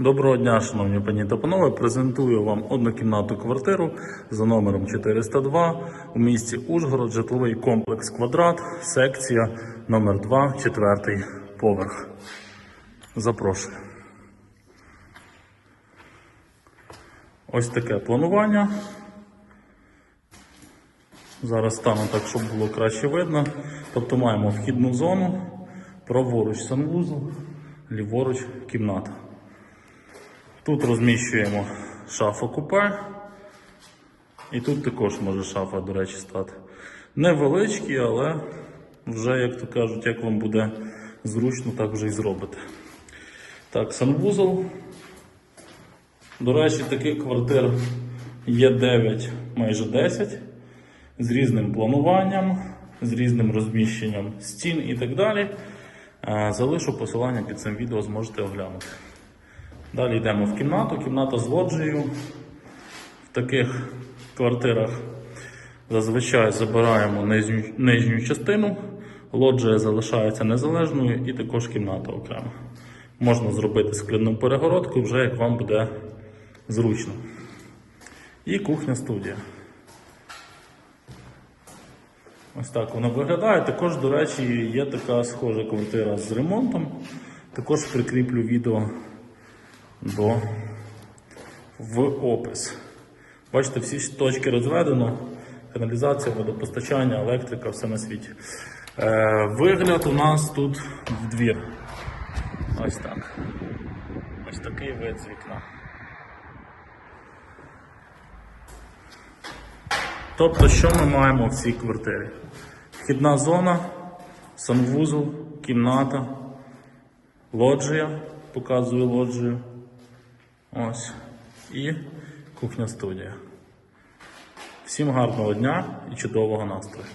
Доброго дня, шановні пані та панове. Презентую вам однокімнатну квартиру за номером 402 у місті Ужгород, житловий комплекс Квадрат, секція номер 2 четвертий поверх. Запрошую. Ось таке планування. Зараз стану так, щоб було краще видно. Тобто маємо вхідну зону, праворуч санвузол, ліворуч кімната. Тут розміщуємо шафу купе. І тут також може шафа, до речі, стати. Невеличкі, але вже, як то кажуть, як вам буде зручно, так вже і зробите. Так, санвузол. До речі, таких квартир є 9, майже 10, з різним плануванням, з різним розміщенням стін і так далі. Е, Залишу посилання під цим відео, зможете оглянути. Далі йдемо в кімнату. Кімната з лоджією. В таких квартирах зазвичай забираємо нижню, нижню частину. Лоджія залишається незалежною і також кімната окремо. Можна зробити скляну перегородку, вже як вам буде зручно. І кухня студія. Ось так вона виглядає. Також, до речі, є така схожа квартира з ремонтом. Також прикріплю відео до в опис. Бачите, всі точки розведено. Каналізація, водопостачання, електрика, все на світі. Е, вигляд у нас тут в двір. Ось так. Ось такий вид з вікна. Тобто, що ми маємо в цій квартирі? Вхідна зона, санвузол, кімната, лоджія, показую лоджію. Ось. І кухня студія. Всім гарного дня і чудового настрою.